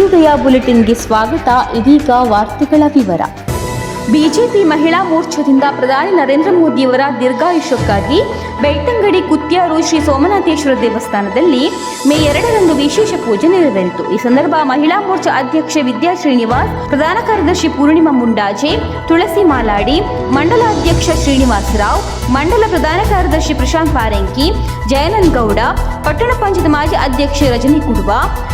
ಸುದ್ದಿದಯ ಬುಲೆಟಿನ್ಗೆ ಸ್ವಾಗತ ಇದೀಗ ವಾರ್ತೆಗಳ ವಿವರ. ಬಿಜೆಪಿ ಮಹಿಳಾ ಮೋರ್ಚಾದಿಂದ ಪ್ರಧಾನಿ ನರೇಂದ್ರ ಮೋದಿಯವರ ದೀರ್ಘಾಯುಷ್ಯಕ್ಕಾಗಿ ಬೆಳ್ತಂಗಡಿ ಕುತ್ಯಾರು ಶ್ರೀ ಸೋಮನಾಥೇಶ್ವರ ದೇವಸ್ಥಾನದಲ್ಲಿ ಮೇ ಎರಡರಂದು ವಿಶೇಷ ಪೂಜೆ ನೆರವೇರಿತು. ಈ ಸಂದರ್ಭ ಮಹಿಳಾ ಮೋರ್ಚಾ ಅಧ್ಯಕ್ಷೆ ವಿದ್ಯಾ ಶ್ರೀನಿವಾಸ್, ಪ್ರಧಾನ ಕಾರ್ಯದರ್ಶಿ ಪೂರ್ಣಿಮಾ ಮುಂಡಾಜೆ, ತುಳಸಿ ಮಾಲಾಡಿ ಮಂಡಲ ಅಧ್ಯಕ್ಷ ಶ್ರೀನಿವಾಸ್ ರಾವ್, ಮಂಡಲ ಪ್ರಧಾನ ಕಾರ್ಯದರ್ಶಿ ಪ್ರಶಾಂತ್ ಪಾರೆಂಕಿ ಜಯನಂದ್ ಗೌಡ, ಪಟ್ಟಣ ಪಂಚಾಯತ್ ಮಾಜಿ ಅಧ್ಯಕ್ಷೆ ರಜನಿ ಕುಡುವ,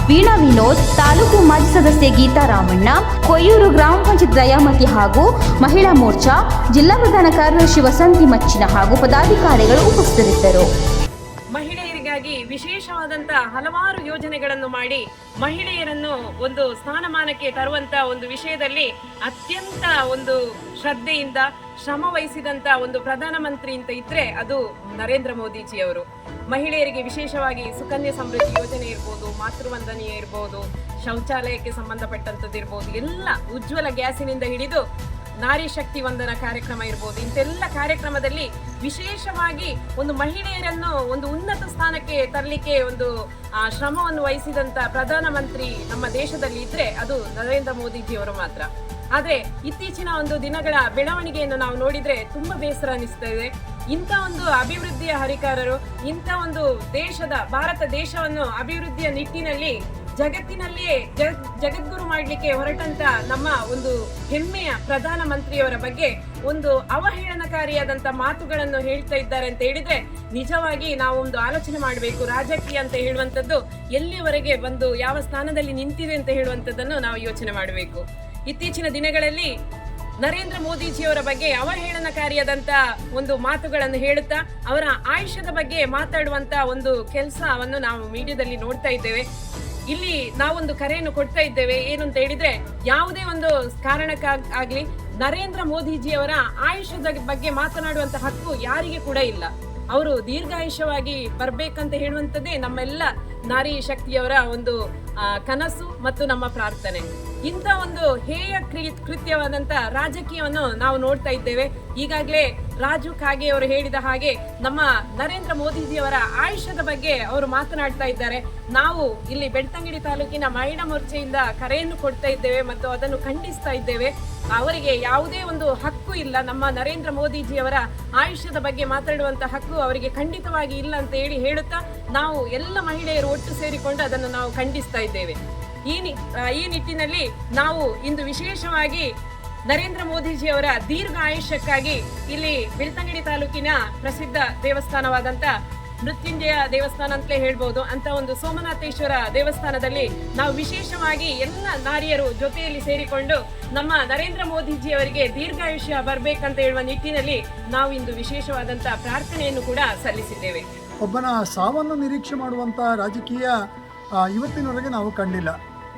ವೀಣಾ ವಿನೋದ್, ತಾಲೂಕು ಮಾಜಿ ಸದಸ್ಯೆ ಗೀತಾ ರಾಮಣ್ಣ, ಕೊಯ್ಯೂರು ಗ್ರಾಮ ಪಂಚಾಯತ್ ದಯಾಮತಿ ಹಾಗೂ ಮಹಿಳಾ ಮೋರ್ಚಾ, ಜಿಲ್ಲಾ ಪ್ರಧಾನ ಕಾರ್ಯದರ್ಶಿ ವಸಂತಿ ಮಚ್ಚಿನ ಹಾಗೂ ಪದಾಧಿಕಾರಿಗಳು ಉಪಸ್ಥಿತರಿದ್ದರು. ಮಹಿಳೆಯರಿಗಾಗಿ ವಿಶೇಷವಾದಂತ ಹಲವಾರು ಯೋಜನೆಗಳನ್ನು ಮಾಡಿ ಮಹಿಳೆಯರನ್ನು ಒಂದು ಸ್ಥಾನಮಾನಕ್ಕೆ ತರುವಂತ ಒಂದು ವಿಷಯದಲ್ಲಿ ಅತ್ಯಂತ ಒಂದು ಶ್ರದ್ಧೆಯಿಂದ ಶ್ರಮ ವಹಿಸಿದಂತ ಒಂದು ಪ್ರಧಾನಮಂತ್ರಿ ಅಂತ ಇದ್ರೆ ಅದು ನರೇಂದ್ರ ಮೋದಿಜಿ ಅವರು ಮಹಿಳೆಯರಿಗೆ ವಿಶೇಷವಾಗಿ ಸುಕನ್ಯಾ ಸಮೃದ್ಧಿ ಯೋಜನೆ ಇರ್ಬೋದು, ಮಾತೃವಂದನೀಯ ಇರ್ಬೋದು, ಶೌಚಾಲಯಕ್ಕೆ ಸಂಬಂಧಪಟ್ಟಂಥದ್ದು ಇರ್ಬೋದು, ಎಲ್ಲ ಉಜ್ವಲ ಗ್ಯಾಸಿನಿಂದ ಹಿಡಿದು ನಾರಿ ಶಕ್ತಿ ವಂದನ ಕಾರ್ಯಕ್ರಮ ಇರ್ಬೋದು. ಇಂತೆಲ್ಲ ಕಾರ್ಯಕ್ರಮದಲ್ಲಿ ವಿಶೇಷವಾಗಿ ಒಂದು ಮಹಿಳೆಯರನ್ನು ಒಂದು ಉನ್ನತ ಸ್ಥಾನಕ್ಕೆ ತರಲಿಕ್ಕೆ ಒಂದು ಶ್ರಮವನ್ನು ವಹಿಸಿದಂತ ಪ್ರಧಾನಮಂತ್ರಿ ನಮ್ಮ ದೇಶದಲ್ಲಿ ಇದ್ರೆ ಅದು ನರೇಂದ್ರ ಮೋದಿಜಿಯವರು ಮಾತ್ರ. ಆದರೆ ಇತ್ತೀಚಿನ ಒಂದು ದಿನಗಳ ಬೆಳವಣಿಗೆಯನ್ನು ನಾವು ನೋಡಿದರೆ ತುಂಬಾ ಬೇಸರ ಅನಿಸ್ತಾ ಇದೆ. ಇಂಥ ಒಂದು ಅಭಿವೃದ್ಧಿಯ ಹರಿಕಾರರು, ಇಂಥ ಒಂದು ದೇಶದ, ಭಾರತ ದೇಶವನ್ನು ಅಭಿವೃದ್ಧಿಯ ನಿಟ್ಟಿನಲ್ಲಿ ಜಗತ್ತಿನಲ್ಲಿಯೇ ಜಗ್ ಜಗದ್ಗುರು ಮಾಡಲಿಕ್ಕೆ ಹೊರಟಂತ ನಮ್ಮ ಒಂದು ಹೆಮ್ಮೆಯ ಪ್ರಧಾನ ಮಂತ್ರಿಯವರ ಬಗ್ಗೆ ಒಂದು ಅವಹೇಳನಕಾರಿಯಾದಂತ ಮಾತುಗಳನ್ನು ಹೇಳ್ತಾ ಇದ್ದಾರೆ ಅಂತ ಹೇಳಿದ್ರೆ ನಿಜವಾಗಿ ನಾವು ಒಂದು ಆಲೋಚನೆ ಮಾಡಬೇಕು. ರಾಜಕೀಯ ಅಂತ ಹೇಳುವಂಥದ್ದು ಎಲ್ಲಿವರೆಗೆ ಬಂದು ಯಾವ ಸ್ಥಾನದಲ್ಲಿ ನಿಂತಿದೆ ಅಂತ ಹೇಳುವಂಥದ್ದನ್ನು ನಾವು ಯೋಚನೆ ಮಾಡಬೇಕು. ಇತ್ತೀಚಿನ ದಿನಗಳಲ್ಲಿ ನರೇಂದ್ರ ಮೋದಿಜಿಯವರ ಬಗ್ಗೆ ಅವಹೇಳನಕಾರಿಯಾದಂತ ಒಂದು ಮಾತುಗಳನ್ನು ಹೇಳುತ್ತಾ ಅವರ ಆಯುಷ್ಯದ ಬಗ್ಗೆ ಮಾತಾಡುವಂತ ಒಂದು ಕೆಲಸವನ್ನು ನಾವು ಮೀಡಿಯಾದಲ್ಲಿ ನೋಡ್ತಾ ಇದ್ದೇವೆ. ಇಲ್ಲಿ ನಾವೊಂದು ಕರೆಯನ್ನು ಕೊಡ್ತಾ ಇದ್ದೇವೆ. ಏನು ಅಂತ ಹೇಳಿದ್ರೆ, ಯಾವುದೇ ಒಂದು ಕಾರಣಕ್ಕಾಗ್ಲಿ ನರೇಂದ್ರ ಮೋದಿಜಿಯವರ ಆಯುಷ್ಯದ ಬಗ್ಗೆ ಮಾತನಾಡುವಂತ ಹಕ್ಕು ಯಾರಿಗೆ ಕೂಡ ಇಲ್ಲ. ಅವರು ದೀರ್ಘಾಯುಷ್ಯವಾಗಿ ಬರ್ಬೇಕಂತ ಹೇಳುವಂಥದ್ದೇ ನಮ್ಮೆಲ್ಲ ನಾರಿ ಶಕ್ತಿಯವರ ಒಂದು ಕನಸು ಮತ್ತು ನಮ್ಮ ಪ್ರಾರ್ಥನೆ. ಇಂಥ ಒಂದು ಹೇಯ ಕೃತ್ಯವಾದಂತ ರಾಜಕೀಯವನ್ನು ನಾವು ನೋಡ್ತಾ ಇದ್ದೇವೆ. ಈಗಾಗಲೇ ರಾಜು ಖಾಗೆ ಅವರು ಹೇಳಿದ ಹಾಗೆ ನಮ್ಮ ನರೇಂದ್ರ ಮೋದಿಜಿಯವರ ಆಯುಷ್ಯದ ಬಗ್ಗೆ ಅವರು ಮಾತನಾಡ್ತಾ ಇದ್ದಾರೆ. ನಾವು ಇಲ್ಲಿ ಬೆಳ್ತಂಗಡಿ ತಾಲೂಕಿನ ಮಹಿಳಾ ಮೋರ್ಚೆಯಿಂದ ಕರೆಯನ್ನು ಕೊಡ್ತಾ ಇದ್ದೇವೆ ಮತ್ತು ಅದನ್ನು ಖಂಡಿಸ್ತಾ ಇದ್ದೇವೆ. ಅವರಿಗೆ ಯಾವುದೇ ಒಂದು ಹಕ್ಕು ಇಲ್ಲ. ನಮ್ಮ ನರೇಂದ್ರ ಮೋದಿಜಿಯವರ ಆಯುಷ್ಯದ ಬಗ್ಗೆ ಮಾತಾಡುವಂತ ಹಕ್ಕು ಅವರಿಗೆ ಖಂಡಿತವಾಗಿ ಇಲ್ಲ ಅಂತ ಹೇಳಿ ಹೇಳುತ್ತಾ ನಾವು ಎಲ್ಲ ಮಹಿಳೆಯರು ಒಟ್ಟು ಸೇರಿಕೊಂಡು ಅದನ್ನು ನಾವು ಖಂಡಿಸ್ತಾ ಇದ್ದೇವೆ. ಈ ಈ ನಿಟ್ಟಿನಲ್ಲಿ ನಾವು ಇಂದು ವಿಶೇಷವಾಗಿ ನರೇಂದ್ರ ಮೋದಿಜಿಯವರ ದೀರ್ಘ ಆಯುಷ್ಯಕ್ಕಾಗಿ ಇಲ್ಲಿ ಬೆಳ್ತಂಗಡಿ ತಾಲೂಕಿನ ಪ್ರಸಿದ್ಧ ದೇವಸ್ಥಾನವಾದಂತ ಮೃತ್ಯುಂಜಯ ದೇವಸ್ಥಾನ ಅಂತಲೇ ಹೇಳ್ಬೋದು. ಅಂತ ಒಂದು ಸೋಮನಾಥೇಶ್ವರ ದೇವಸ್ಥಾನದಲ್ಲಿ ನಾವು ವಿಶೇಷವಾಗಿ ಎಲ್ಲ ನಾರಿಯರು ಜೊತೆಯಲ್ಲಿ ಸೇರಿಕೊಂಡು ನಮ್ಮ ನರೇಂದ್ರ ಮೋದಿಜಿಯವರಿಗೆ ದೀರ್ಘಾಯುಷ್ಯ ಬರಬೇಕಂತ ಹೇಳುವ ನಿಟ್ಟಿನಲ್ಲಿ ನಾವು ಇಂದು ವಿಶೇಷವಾದಂಥ ಪ್ರಾರ್ಥನೆಯನ್ನು ಕೂಡ ಸಲ್ಲಿಸಿದ್ದೇವೆ. ಒಬ್ಬನ ಸಾವನ್ನು ನಿರೀಕ್ಷೆ ಮಾಡುವಂಥ ರಾಜಕೀಯ ಇವತ್ತಿನವರೆಗೆ ನಾವು ಕಂಡಿಲ್ಲ.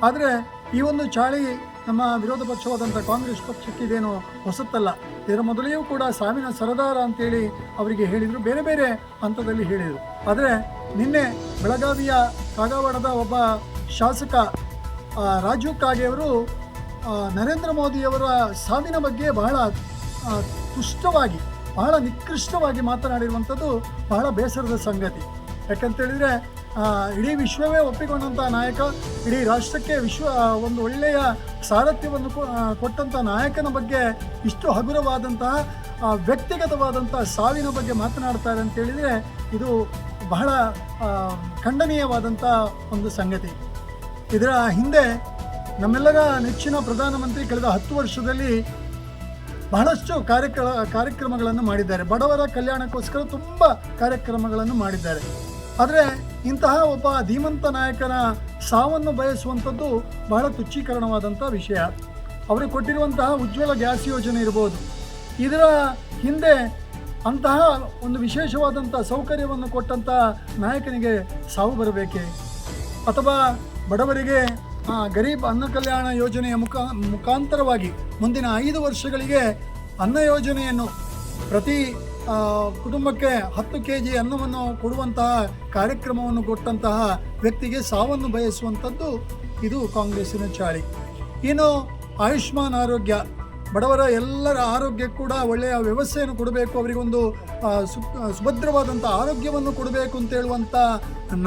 ಆದರೆ ಈ ಒಂದು ಚಾಳಿ ನಮ್ಮ ವಿರೋಧ ಪಕ್ಷವಾದಂಥ ಕಾಂಗ್ರೆಸ್ ಪಕ್ಷಕ್ಕೆ ಇದೇನು ಹೊಸತ್ತಲ್ಲ. ಇದರ ಮೊದಲೆಯೂ ಕೂಡ ಸಾವಿನ ಸರದಾರ ಅಂತೇಳಿ ಅವರಿಗೆ ಹೇಳಿದರು, ಬೇರೆ ಬೇರೆ ಹಂತದಲ್ಲಿ ಹೇಳಿದರು. ಆದರೆ ನಿನ್ನೆ ಬೆಳಗಾವಿಯ ಕಾಗವಾಡದ ಒಬ್ಬ ಶಾಸಕ ರಾಜೀವ್ ಕಾಗೆಯವರು ನರೇಂದ್ರ ಮೋದಿಯವರ ಸಾವಿನ ಬಗ್ಗೆ ಬಹಳ ತುಷ್ಟವಾಗಿ, ಬಹಳ ನಿಕೃಷ್ಟವಾಗಿ ಮಾತನಾಡಿರುವಂಥದ್ದು ಬಹಳ ಬೇಸರದ ಸಂಗತಿ. ಯಾಕಂತೇಳಿದರೆ ಇಡೀ ವಿಶ್ವವೇ ಒಪ್ಪಿಕೊಂಡಂಥ ನಾಯಕ, ಇಡೀ ರಾಷ್ಟ್ರಕ್ಕೆ ವಿಶ್ವ ಒಂದು ಒಳ್ಳೆಯ ಸಾರಥ್ಯವನ್ನು ಕೊಟ್ಟಂಥ ನಾಯಕನ ಬಗ್ಗೆ ಇಷ್ಟು ಹಗುರವಾದಂತಹ ವ್ಯಕ್ತಿಗತವಾದಂಥ ಸಾವಿನ ಬಗ್ಗೆ ಮಾತನಾಡ್ತಾರೆ ಅಂತೇಳಿದರೆ ಇದು ಬಹಳ ಖಂಡನೀಯವಾದಂಥ ಒಂದು ಸಂಗತಿ. ಇದರ ಹಿಂದೆ ನಮ್ಮೆಲ್ಲರ ನೆಚ್ಚಿನ ಪ್ರಧಾನಮಂತ್ರಿ ಕಳೆದ ಹತ್ತು ವರ್ಷದಲ್ಲಿ ಬಹಳಷ್ಟು ಕಾರ್ಯಕ್ರ, ಕಾರ್ಯಕ್ರಮಗಳನ್ನು ಮಾಡಿದ್ದಾರೆ. ಬಡವರ ಕಲ್ಯಾಣಕ್ಕೋಸ್ಕರ ತುಂಬ ಕಾರ್ಯಕ್ರಮಗಳನ್ನು ಮಾಡಿದ್ದಾರೆ. ಆದರೆ ಇಂತಹ ಒಬ್ಬ ಧೀಮಂತ ನಾಯಕನ ಸಾವನ್ನು ಬಯಸುವಂಥದ್ದು ಬಹಳ ತುಚ್ಛೀಕರಣವಾದಂಥ ವಿಷಯ. ಅವರು ಕೊಟ್ಟಿರುವಂತಹ ಉಜ್ವಲ ಗ್ಯಾಸ್ ಯೋಜನೆ ಇರ್ಬೋದು. ಇದರ ಹಿಂದೆ ಅಂತಹ ಒಂದು ವಿಶೇಷವಾದಂಥ ಸೌಕರ್ಯವನ್ನು ಕೊಟ್ಟಂಥ ನಾಯಕನಿಗೆ ಸಾವು ಬರಬೇಕೆ? ಅಥವಾ ಬಡವರಿಗೆ ಗರೀಬ್ ಅನ್ನ ಕಲ್ಯಾಣ ಯೋಜನೆಯ ಮುಖ, ಮುಖಾಂತರವಾಗಿ ಮುಂದಿನ ಐದು ವರ್ಷಗಳಿಗೆ ಅನ್ನ ಯೋಜನೆಯನ್ನು ಪ್ರತಿ ಕುಟುಂಬಕ್ಕೆ ಹತ್ತು ಕೆ ಜಿ ಅನ್ನವನ್ನು ಕೊಡುವಂತಹ ಕಾರ್ಯಕ್ರಮವನ್ನು ಕೊಟ್ಟಂತಹ ವ್ಯಕ್ತಿಗೆ ಸಾವನ್ನು ಬಯಸುವಂಥದ್ದು ಇದು ಕಾಂಗ್ರೆಸ್ಸಿನ ಚಾಳಿ. ಇನ್ನು ಆಯುಷ್ಮಾನ್ ಆರೋಗ್ಯ, ಬಡವರ ಎಲ್ಲರ ಆರೋಗ್ಯ ಕೂಡ ಒಳ್ಳೆಯ ವ್ಯವಸ್ಥೆಯನ್ನು ಕೊಡಬೇಕು, ಅವರಿಗೊಂದು ಒಂದು ಸುಭದ್ರವಾದಂಥ ಆರೋಗ್ಯವನ್ನು ಕೊಡಬೇಕು ಅಂತ ಹೇಳುವಂಥ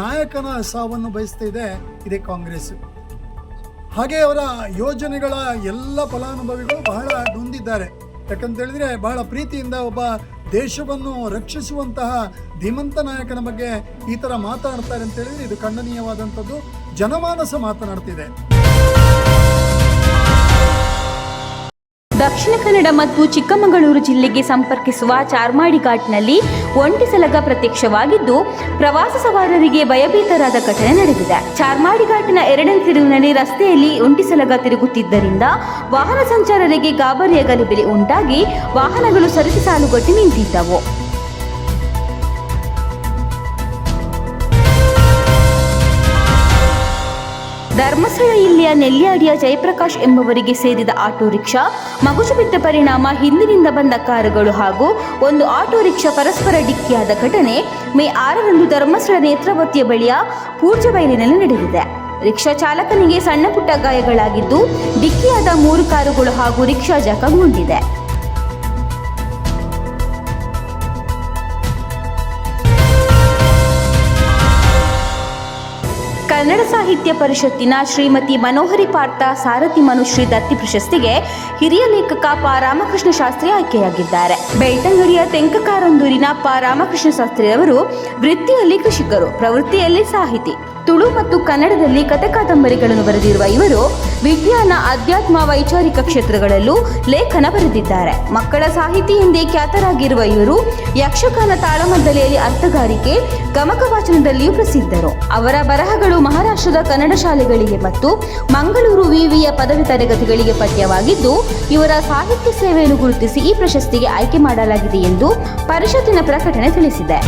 ನಾಯಕನ ಸಾವನ್ನು ಬಯಸ್ತಾ ಇದೆ ಇದೇ ಕಾಂಗ್ರೆಸ್. ಹಾಗೆ ಅವರ ಯೋಜನೆಗಳ ಎಲ್ಲ ಫಲಾನುಭವಿಗಳು ಬಹಳ ನೊಂದಿದ್ದಾರೆ. ಯಾಕಂತ ಹೇಳಿದ್ರೆ ಬಹಳ ಪ್ರೀತಿಯಿಂದ ಒಬ್ಬ ದೇಶವನ್ನು ರಕ್ಷಿಸುವಂತಹ ಧೀಮಂತ ನಾಯಕನ ಬಗ್ಗೆ ಈ ಥರ ಮಾತಾಡ್ತಾರೆ ಅಂತ ಹೇಳಿದ್ರೆ ಇದು ಖಂಡನೀಯವಾದಂಥದ್ದು. ಜನಮಾನಸ ಮಾತನಾಡ್ತಿದೆ. ದಕ್ಷಿಣ ಕನ್ನಡ ಮತ್ತು ಚಿಕ್ಕಮಗಳೂರು ಜಿಲ್ಲೆಗೆ ಸಂಪರ್ಕಿಸುವ ಚಾರ್ಮಾಡಿ ಘಾಟ್ನಲ್ಲಿ ಒಂಟಿ ಸಲಗ ಪ್ರತ್ಯಕ್ಷವಾಗಿದ್ದು, ಪ್ರವಾಸ ಸವಾರರಿಗೆ ಭಯಭೀತರಾದ ಘಟನೆ ನಡೆದಿದೆ. ಚಾರ್ಮಾಡಿ ಘಾಟಿನ ಎರಡನೇ ತಿರುವಿನಲ್ಲಿ ರಸ್ತೆಯಲ್ಲಿ ಒಂಟಿ ಸಲಗ ತಿರುಗುತ್ತಿದ್ದರಿಂದ ವಾಹನ ಸಂಚಾರರಿಗೆ ಗಾಬರಿಯ ಗಲಿಬಿಲಿ ಉಂಟಾಗಿ ವಾಹನಗಳು ಸರಿಸಿ ಸಾಲುಗಟ್ಟಿ ನಿಂತಿದ್ದವು. ಧರ್ಮಸ್ಥಳ ಇಲ್ಲಿಯ ನೆಲ್ಯಾಡಿಯ ಜಯಪ್ರಕಾಶ್ ಎಂಬುವರಿಗೆ ಸೇರಿದ ಆಟೋ ರಿಕ್ಷಾ, ಮಗುಚು ಬಿದ್ದ ಪರಿಣಾಮ ಹಿಂದಿನಿಂದ ಬಂದ ಕಾರುಗಳು ಹಾಗೂ ಒಂದು ಆಟೋ ರಿಕ್ಷಾ ಪರಸ್ಪರ ಡಿಕ್ಕಿಯಾದ ಘಟನೆ ಮೇ ಆರರಂದು ಧರ್ಮಸ್ಥಳ ನೇತ್ರಾವತಿಯ ಬಳಿಯ ಪೂರ್ಜಬೈಲಿನಲ್ಲಿ ನಡೆದಿದೆ. ರಿಕ್ಷಾ ಚಾಲಕನಿಗೆ ಸಣ್ಣ ಪುಟ್ಟ ಗಾಯಗಳಾಗಿದ್ದು, ಡಿಕ್ಕಿಯಾದ ಮೂರು ಕಾರುಗಳು ಹಾಗೂ ರಿಕ್ಷಾ ಜಖಂಗೊಂಡಿದೆ ಕನ್ನಡ ಸಾಹಿತ್ಯ ಪರಿಷತ್ತಿನ ಶ್ರೀಮತಿ ಮನೋಹರಿ ಪಾರ್ಥ, ಸಾರಥಿ ಮನುಶ್ರೀ ದತ್ತಿ ಪ್ರಶಸ್ತಿಗೆ ಹಿರಿಯ ಲೇಖಕ ಪ ರಾಮಕೃಷ್ಣ ಶಾಸ್ತ್ರಿ ಆಯ್ಕೆಯಾಗಿದ್ದಾರೆ. ಬೆಳ್ತಂಗಡಿಯ ತೆಂಕಕಾರಂದೂರಿನ ಪ ರಾಮಕೃಷ್ಣ ಶಾಸ್ತ್ರಿಯವರು ವೃತ್ತಿಯಲ್ಲಿ ಕೃಷಿಕರು, ಪ್ರವೃತ್ತಿಯಲ್ಲಿ ಸಾಹಿತಿ. ತುಳು ಮತ್ತು ಕನ್ನಡದಲ್ಲಿ ಕಥೆ ಕಾದಂಬರಿಗಳನ್ನು ಬರೆದಿರುವ ಇವರು ವಿಜ್ಞಾನ, ಅಧ್ಯಾತ್ಮ, ವೈಚಾರಿಕ ಕ್ಷೇತ್ರಗಳಲ್ಲೂ ಲೇಖನ ಬರೆದಿದ್ದಾರೆ. ಮಕ್ಕಳ ಸಾಹಿತಿ ಎಂದೇ ಖ್ಯಾತರಾಗಿರುವ ಇವರು ಯಕ್ಷಗಾನ ತಾಳಮದ್ದಲೆಯಲ್ಲಿ ಅರ್ಥಗಾರಿಕೆ, ಗಮಕ ವಾಚನದಲ್ಲಿಯೂ ಪ್ರಸಿದ್ಧರು. ಅವರ ಬರಹಗಳು ಮಹಾರಾಷ್ಟ್ರದ ಕನ್ನಡ ಶಾಲೆಗಳಿಗೆ ಮತ್ತು ಮಂಗಳೂರು ವಿವಿಯ ಪದವಿ ತರಗತಿಗಳಿಗೆ ಪಠ್ಯವಾಗಿದ್ದು, ಇವರ ಸಾಹಿತ್ಯ ಸೇವೆಯನ್ನು ಗುರುತಿಸಿ ಈ ಪ್ರಶಸ್ತಿಗೆ ಆಯ್ಕೆ ಮಾಡಲಾಗಿದೆ ಎಂದು ಪರಿಷತ್ತಿನ ಪ್ರಕಟಣೆ ತಿಳಿಸಿದೆ.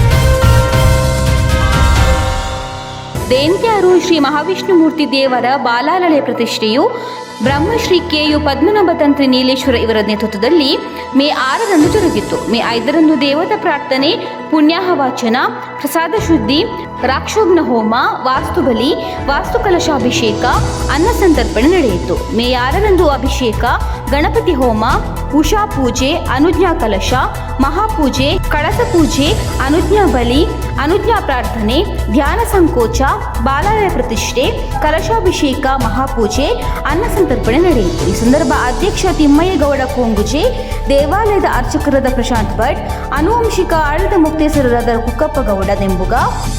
ದೇಂತ್ಯಾರು ಶ್ರೀ ಮಹಾವಿಷ್ಣುಮೂರ್ತಿ ದೇವರ ಬಾಲಾಲಯ ಪ್ರತಿಷ್ಠೆಯು ಬ್ರಹ್ಮಶ್ರೀ ಕೆ ಯು ಪದ್ಮನಾಭ ನೀಲೇಶ್ವರ ಇವರ ನೇತೃತ್ವದಲ್ಲಿ ಮೇ ಆರರಂದು ಜರುಗಿತು. ಮೇ ಐದರಂದು ದೇವತಾ ಪ್ರಾರ್ಥನೆ ಪುಣ್ಯಾಹ ವಾಚನ ಪ್ರಸಾದ ಶುದ್ಧಿ ರಾಕ್ಷೋಗ್ನ ಹೋಮ, ವಾಸ್ತುಬಲಿ, ವಾಸ್ತುಕಲಶಾಭಿಷೇಕ, ಅನ್ನ ಸಂತರ್ಪಣೆ ನಡೆಯಿತು. ಮೇ ಆರರಂದು ಅಭಿಷೇಕ, ಗಣಪತಿ ಹೋಮ, ಉಷಾ ಪೂಜೆ, ಅನುಜ್ಞಾ ಕಲಶ, ಮಹಾಪೂಜೆ, ಕಳಸ ಪೂಜೆ, ಅನುಜ್ಞಾ ಬಲಿ ಅನುಜ್ಞಾ ಪ್ರಾರ್ಥನೆ, ಧ್ಯಾನ ಸಂಕೋಚ, ಬಾಲಾಲಯ ಪ್ರತಿಷ್ಠೆ, ಕಲಶಾಭಿಷೇಕ, ಮಹಾಪೂಜೆ, ಅನ್ನ ಸಂತರ್ಪಣೆ ನಡೆಯಿತು. ಈ ಸಂದರ್ಭ ಅಧ್ಯಕ್ಷ ತಿಮ್ಮಯ್ಯಗೌಡ ಕೋಂಗುಜೆ, ದೇವಾಲಯದ ಅರ್ಚಕರಾದ ಪ್ರಶಾಂತ್ ಭಟ್, ಅನುವಂಶಿಕ ಆಡಳಿತ ಕುಕ್ಕಪ್ಪ ಗೌಡ ನೆಂಬುಗ,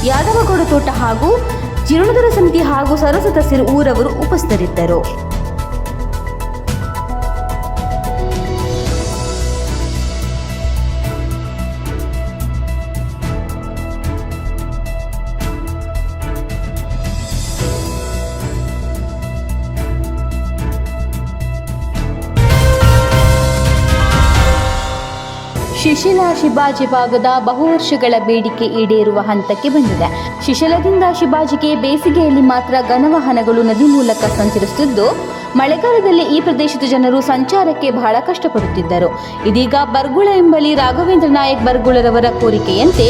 ಯಾದವಗೌಡ ತೋಟ ಹಾಗೂ ಜೀರ್ಣೋದ್ಧಾರ ಸಮಿತಿ ಹಾಗೂ ಸರ್ವ ಊರವರು ಉಪಸ್ಥಿತರಿದ್ದರು. ಶಿಬಾಜಿ ಭಾಗದ ಬಹುವರ್ಷಗಳ ಬೇಡಿಕೆ ಈಡೇರುವ ಹಂತಕ್ಕೆ ಬಂದಿದೆ. ಶಿಶಿಲದಿಂದ ಶಿಬಾಜಿಗೆ ಬೇಸಿಗೆಯಲ್ಲಿ ಮಾತ್ರ ಘನವಾಹನಗಳು ನದಿ ಮೂಲಕ ಸಂಚರಿಸುತ್ತಿದ್ದು, ಮಳೆಗಾಲದಲ್ಲಿ ಈ ಪ್ರದೇಶದ ಜನರು ಸಂಚಾರಕ್ಕೆ ಬಹಳ ಕಷ್ಟಪಡುತ್ತಿದ್ದರು. ಇದೀಗ ಬರ್ಗುಳ ಎಂಬಲ್ಲಿ ರಾಘವೇಂದ್ರ ನಾಯಕ್ ಬರ್ಗುಳರವರ ಕೋರಿಕೆಯಂತೆ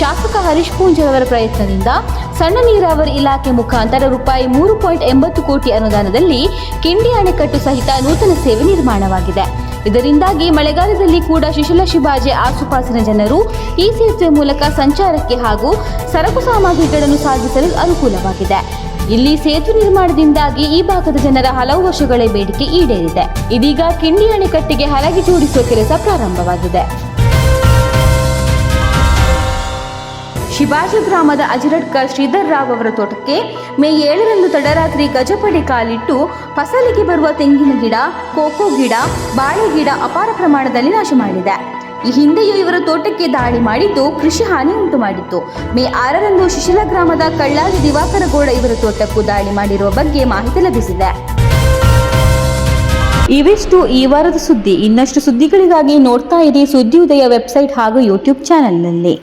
ಶಾಸಕ ಹರೀಶ್ ಪೂಂಜರವರ ಪ್ರಯತ್ನದಿಂದ ಸಣ್ಣ ನೀರಾವರಿ ಇಲಾಖೆ ಮುಖಾಂತರ ರೂಪಾಯಿ ಮೂರು ಪಾಯಿಂಟ್ ಎಂಬತ್ತು ಕೋಟಿ ಅನುದಾನದಲ್ಲಿ ಕಿಂಡಿ ಅಣೆಕಟ್ಟು ಸಹಿತ ನೂತನ ಸೇವೆ ನಿರ್ಮಾಣವಾಗಿದೆ. ಇದರಿಂದಾಗಿ ಮಳೆಗಾಲದಲ್ಲಿ ಕೂಡ ಶಿಶಿಲ ಶಿಬಾಜೆ ಆಸುಪಾಸಿನ ಜನರು ಈ ಸೇತುವೆ ಮೂಲಕ ಸಂಚಾರಕ್ಕೆ ಹಾಗೂ ಸರಕು ಸಾಮಗ್ರಿಗಳನ್ನು ಸಾಗಿಸಲು ಅನುಕೂಲವಾಗಿದೆ. ಇಲ್ಲಿ ಸೇತುವೆ ನಿರ್ಮಾಣದಿಂದಾಗಿ ಈ ಭಾಗದ ಜನರ ಹಲವು ವರ್ಷಗಳ ಬೇಡಿಕೆ ಈಡೇರಿದೆ. ಇದೀಗ ಕಿಂಡಿ ಅಣೆಕಟ್ಟಿಗೆ ಹಲಗೆ ಜೋಡಿಸುವ ಕೆಲಸ ಪ್ರಾರಂಭವಾಗಿದೆ. ಶಿವಾಜಿ ಗ್ರಾಮದ ಅಜರಡ್ಕ ಶ್ರೀಧರ್ ರಾವ್ ಅವರ ತೋಟಕ್ಕೆ ಮೇ ಏಳರಂದು ತಡರಾತ್ರಿ ಗಜಪಡೆ ಕಾಲಿಟ್ಟು ಫಸಲಿಗೆ ಬರುವ ತೆಂಗಿನ ಗಿಡ, ಕೋಕೋ ಗಿಡ, ಬಾಳೆ ಗಿಡ ಅಪಾರ ಪ್ರಮಾಣದಲ್ಲಿ ನಾಶ ಮಾಡಿದೆ. ಈ ಹಿಂದೆಯೂ ಇವರ ತೋಟಕ್ಕೆ ದಾಳಿ ಮಾಡಿದ್ದು ಕೃಷಿ ಹಾನಿ ಉಂಟು ಮಾಡಿತ್ತು. ಮೇ ಆರರಂದು ಶಿಶಿಲ ಗ್ರಾಮದ ಕಳ್ಳಾಳಿ ದಿವಾಕರಗೌಡ ಇವರ ತೋಟಕ್ಕೂ ದಾಳಿ ಮಾಡಿರುವ ಬಗ್ಗೆ ಮಾಹಿತಿ ಲಭಿಸಿದೆ. ಇವೆಷ್ಟು ಈ ವಾರದ ಸುದ್ದಿ. ಇನ್ನಷ್ಟು ಸುದ್ದಿಗಳಿಗಾಗಿ ನೋಡ್ತಾ ಇರಿ ಸುದ್ದಿ ಉದಯ ವೆಬ್ಸೈಟ್ ಹಾಗೂ ಯೂಟ್ಯೂಬ್ ಚಾನೆಲ್ನಲ್ಲಿ.